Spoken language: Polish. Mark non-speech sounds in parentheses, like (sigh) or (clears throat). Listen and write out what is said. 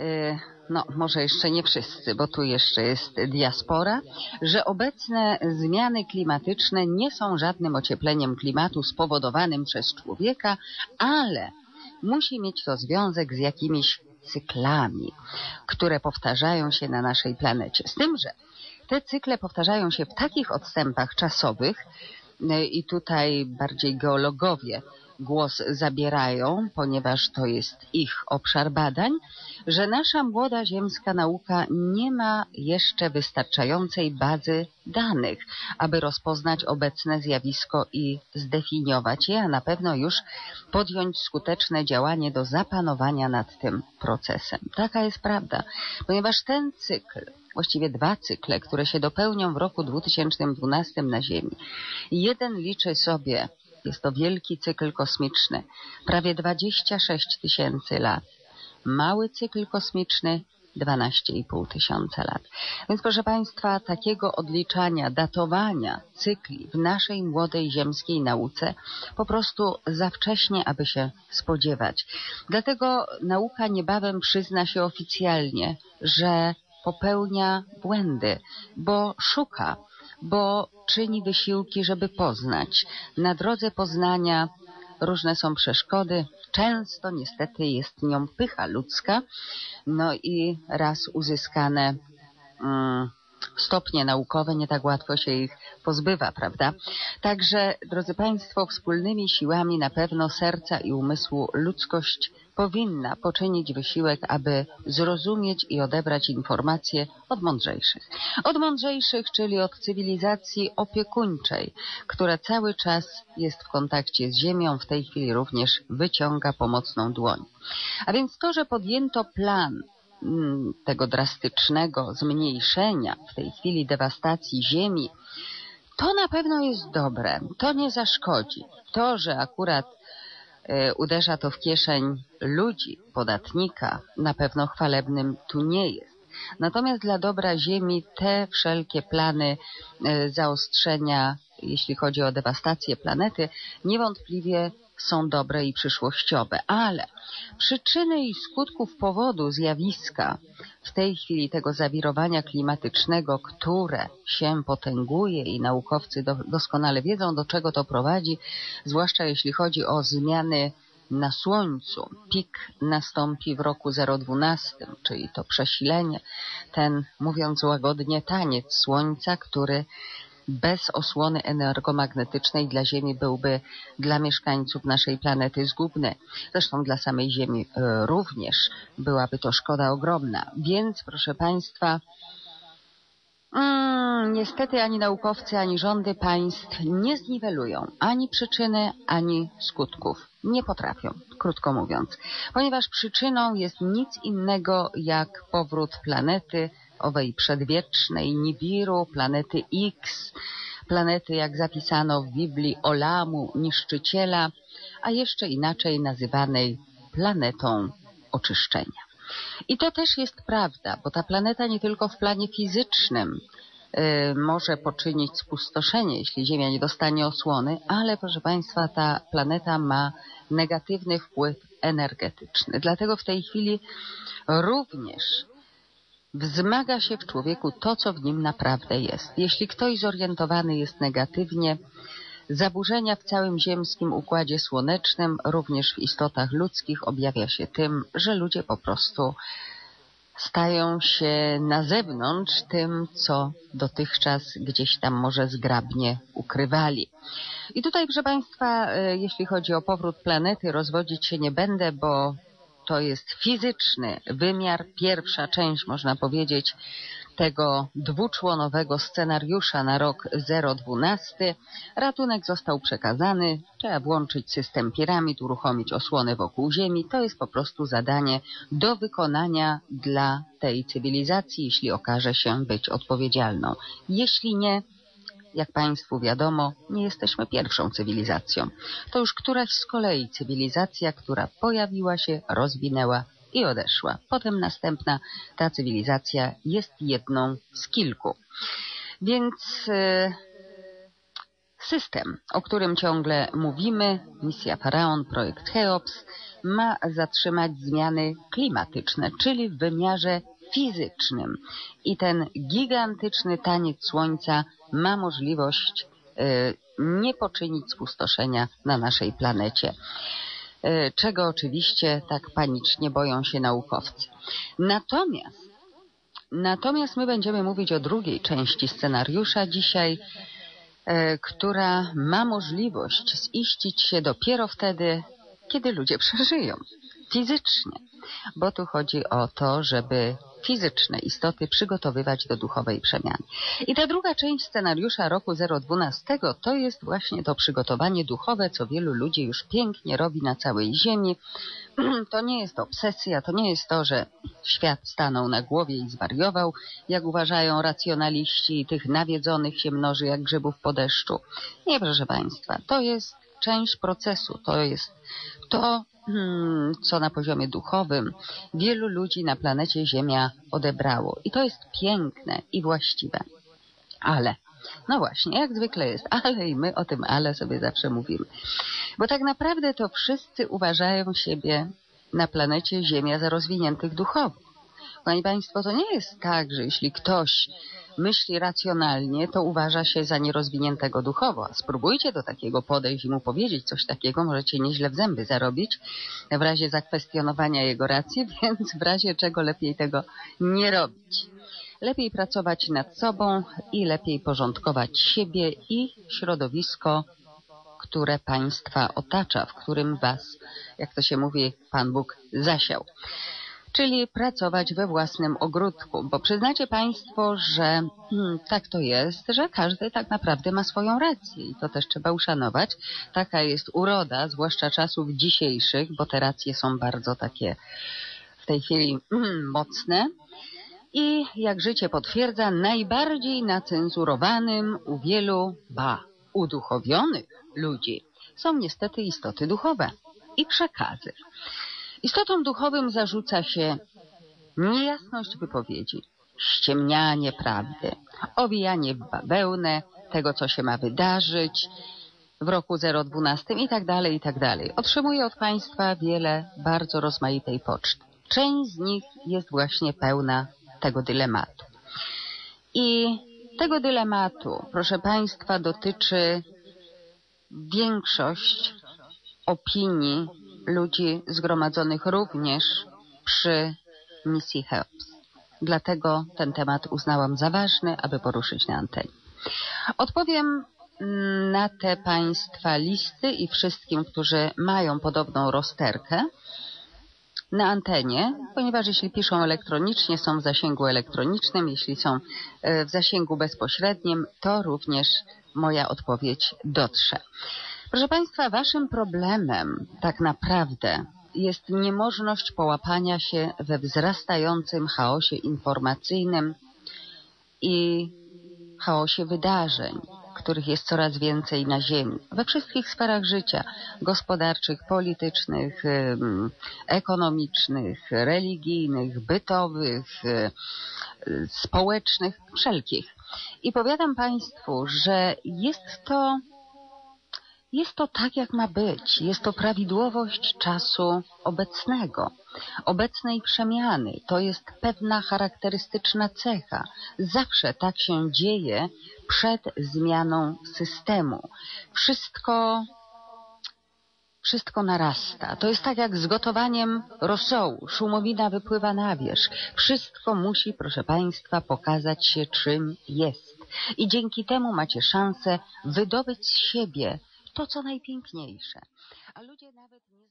y, no może jeszcze nie wszyscy, bo tu jeszcze jest diaspora, że obecne zmiany klimatyczne nie są żadnym ociepleniem klimatu spowodowanym przez człowieka, ale musi mieć to związek z jakimiś cyklami, które powtarzają się na naszej planecie. Z tym, że te cykle powtarzają się w takich odstępach czasowych, y, i tutaj bardziej geologowie głos zabierają, ponieważ to jest ich obszar badań, że nasza młoda ziemska nauka nie ma jeszcze wystarczającej bazy danych, aby rozpoznać obecne zjawisko i zdefiniować je, a na pewno już podjąć skuteczne działanie do zapanowania nad tym procesem. Taka jest prawda, ponieważ ten cykl właściwie dwa cykle, które się dopełnią w roku 2012 na Ziemi. Jeden liczy sobie jest to wielki cykl kosmiczny, prawie 26 tysięcy lat. Mały cykl kosmiczny 12,5 tysiąca lat. Więc proszę Państwa, takiego odliczania, datowania cykli w naszej młodej ziemskiej nauce po prostu za wcześnie, aby się spodziewać. Dlatego nauka niebawem przyzna się oficjalnie, że popełnia błędy, bo szuka bo czyni wysiłki, żeby poznać. Na drodze poznania różne są przeszkody. Często niestety jest nią pycha ludzka. No i raz uzyskane um, stopnie naukowe, nie tak łatwo się ich pozbywa, prawda? Także, drodzy Państwo, wspólnymi siłami na pewno serca i umysłu ludzkość powinna poczynić wysiłek, aby zrozumieć i odebrać informacje od mądrzejszych. Od mądrzejszych, czyli od cywilizacji opiekuńczej, która cały czas jest w kontakcie z Ziemią, w tej chwili również wyciąga pomocną dłoń. A więc to, że podjęto plan tego drastycznego zmniejszenia w tej chwili dewastacji Ziemi, to na pewno jest dobre, to nie zaszkodzi. To, że akurat E, uderza to w kieszeń ludzi, podatnika, na pewno chwalebnym tu nie jest. Natomiast dla dobra Ziemi te wszelkie plany e, zaostrzenia, jeśli chodzi o dewastację planety, niewątpliwie są dobre i przyszłościowe, ale przyczyny i skutków powodu zjawiska w tej chwili tego zawirowania klimatycznego, które się potęguje i naukowcy do, doskonale wiedzą, do czego to prowadzi, zwłaszcza jeśli chodzi o zmiany na Słońcu. Pik nastąpi w roku 012, czyli to przesilenie, ten, mówiąc łagodnie, taniec Słońca, który bez osłony energomagnetycznej dla Ziemi byłby dla mieszkańców naszej planety zgubny. Zresztą dla samej Ziemi e, również byłaby to szkoda ogromna. Więc, proszę Państwa, Mm, niestety ani naukowcy, ani rządy państw nie zniwelują ani przyczyny, ani skutków. Nie potrafią, krótko mówiąc, ponieważ przyczyną jest nic innego jak powrót planety owej przedwiecznej Nibiru, planety X, planety, jak zapisano w Biblii, Olamu, niszczyciela, a jeszcze inaczej nazywanej planetą oczyszczenia. I to też jest prawda, bo ta planeta nie tylko w planie fizycznym y, może poczynić spustoszenie, jeśli Ziemia nie dostanie osłony, ale proszę Państwa, ta planeta ma negatywny wpływ energetyczny. Dlatego w tej chwili również wzmaga się w człowieku to, co w nim naprawdę jest. Jeśli ktoś zorientowany jest negatywnie, zaburzenia w całym ziemskim układzie słonecznym, również w istotach ludzkich, objawia się tym, że ludzie po prostu stają się na zewnątrz tym, co dotychczas gdzieś tam może zgrabnie ukrywali. I tutaj, proszę Państwa, e, jeśli chodzi o powrót planety, rozwodzić się nie będę, bo to jest fizyczny wymiar, pierwsza część, można powiedzieć, tego dwuczłonowego scenariusza na rok 012. Ratunek został przekazany, trzeba włączyć system piramid, uruchomić osłony wokół Ziemi. To jest po prostu zadanie do wykonania dla tej cywilizacji, jeśli okaże się być odpowiedzialną. Jeśli nie, jak Państwu wiadomo, nie jesteśmy pierwszą cywilizacją. To już któraś z kolei cywilizacja, która pojawiła się, rozwinęła i odeszła. Potem następna ta cywilizacja jest jedną z kilku. Więc e, System, o którym ciągle mówimy, misja Faraon, projekt Cheops, ma zatrzymać zmiany klimatyczne, czyli w wymiarze fizycznym. I ten gigantyczny taniec słońca ma możliwość y, nie poczynić spustoszenia na naszej planecie. Y, czego oczywiście tak panicznie boją się naukowcy. Natomiast Natomiast my będziemy mówić o drugiej części scenariusza dzisiaj, e, która ma możliwość ziścić się dopiero wtedy, kiedy ludzie przeżyją fizycznie. Bo tu chodzi o to, żeby fizyczne istoty przygotowywać do duchowej przemiany. I ta druga część scenariusza roku 012 to jest właśnie to przygotowanie duchowe, co wielu ludzi już pięknie robi na całej Ziemi. (clears throat) To nie jest obsesja, to nie jest to, że świat stanął na głowie i zwariował, jak uważają racjonaliści tych nawiedzonych się mnoży jak grzybów po deszczu. Nie, proszę Państwa, to jest część procesu, to jest to, Hmm, co na poziomie duchowym wielu ludzi na planecie Ziemia odebrało. I to jest piękne i właściwe. Ale, no właśnie, jak zwykle jest ale i my o tym ale sobie zawsze mówimy. Bo tak naprawdę to wszyscy uważają siebie na planecie Ziemia za rozwiniętych duchowo. Panie Państwo, to nie jest tak, że jeśli ktoś myśli racjonalnie, to uważa się za nierozwiniętego duchowo. Spróbujcie do takiego podejść i mu powiedzieć coś takiego, możecie nieźle w zęby zarobić w razie zakwestionowania jego racji, (laughs) więc w razie czego lepiej tego nie robić. Lepiej pracować nad sobą i lepiej porządkować siebie i środowisko, które Państwa otacza, w którym Was, jak to się mówi, Pan Bóg zasiał czyli pracować we własnym ogródku, bo przyznacie Państwo, że hmm, tak to jest, że każdy tak naprawdę ma swoją rację i to też trzeba uszanować. Taka jest uroda, zwłaszcza czasów dzisiejszych, bo te racje są bardzo takie w tej chwili hmm, mocne. I jak życie potwierdza, najbardziej nacenzurowanym u wielu, ba, uduchowionych ludzi są niestety istoty duchowe i przekazy. Istotom duchowym zarzuca się niejasność wypowiedzi, ściemnianie prawdy, owijanie w bawełnę tego, co się ma wydarzyć w roku 012 i tak dalej, i tak dalej. Otrzymuję od Państwa wiele bardzo rozmaitej poczty. Część z nich jest właśnie pełna tego dylematu. I tego dylematu, proszę Państwa, dotyczy większość opinii ludzi zgromadzonych również przy misji HELPS. Dlatego ten temat uznałam za ważny, aby poruszyć na antenie. Odpowiem na te Państwa listy i wszystkim, którzy mają podobną rozterkę na antenie, ponieważ jeśli piszą elektronicznie, są w zasięgu elektronicznym, jeśli są e, w zasięgu bezpośrednim, to również moja odpowiedź dotrze. Proszę Państwa, Waszym problemem tak naprawdę jest niemożność połapania się we wzrastającym chaosie informacyjnym i chaosie wydarzeń, których jest coraz więcej na Ziemi, we wszystkich sferach życia gospodarczych, politycznych, ekonomicznych, religijnych, bytowych, społecznych, wszelkich. I powiadam Państwu, że jest to jest to tak, jak ma być. Jest to prawidłowość czasu obecnego, obecnej przemiany. To jest pewna charakterystyczna cecha. Zawsze tak się dzieje przed zmianą systemu. Wszystko wszystko narasta. To jest tak jak z gotowaniem rosołu. Szumowina wypływa na wierzch. Wszystko musi, proszę Państwa, pokazać się czym jest. I dzięki temu macie szansę wydobyć z siebie to, co najpiękniejsze. A ludzie nawet nie